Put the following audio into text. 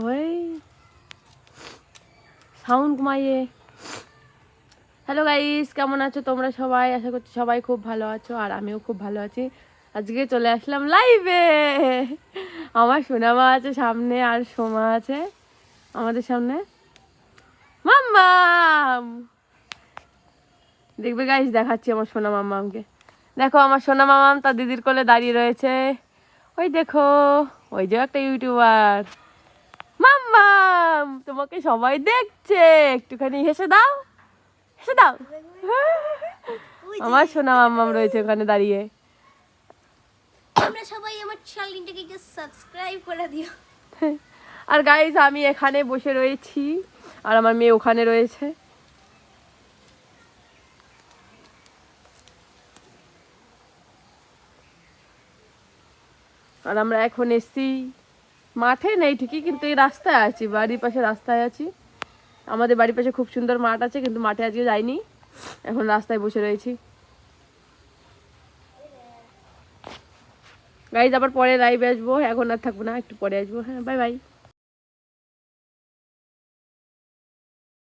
ওই sound কমাইয়ে। Hello guys কেমন আছো তোমরা সবাই? আশা করছি সবাই খুব ভালো আছো আর আমিও খুব ভালো আছি। আজকে চলে আসলাম লাইভে আমার সোনামা আছে সামনে আর সোমা আছে আমাদের সামনে। মাম্মাম দেখবে গাইস দেখাচ্ছি আমার সোনা মাম্মামকে দেখো আমার সোনা মামাম তার দিদির কোলে দাঁড়িয়ে রয়েছে। ওই দেখো, ওই যে একটা ইউটিউবার মাম্মাম তোমাকে সবাই দেখছে। একটুখানি হেসে দাও। হেসে দাও। আমার সোনা মাম্মাম রয়েছে ওখানে দাঁড়িয়ে। তোমরা সবাই আমার চ্যানেলটাকে একটু সাবস্ক্রাইব করে দিও। আর গাইজ আমি এখানে বসে রয়েছি। আর আমার মেয়ে ওখানে রয়েছে। আর আমরা এখন এসছি। মাঠে নেই, ঠিকই, কিন্তু এই রাস্তায় আছি, বাড়ির পাশে রাস্তায় আছি। আমাদের বাড়ির পাশে খুব সুন্দর মাঠ আছে, কিন্তু মাঠে আজকে যাইনি, এখন রাস্তায় বসে রয়েছি। গাড়ি আবার পরে লাইভে আসব, এখন আর থাকব না, একটু পরে আসব হ্যাঁ বাই বাই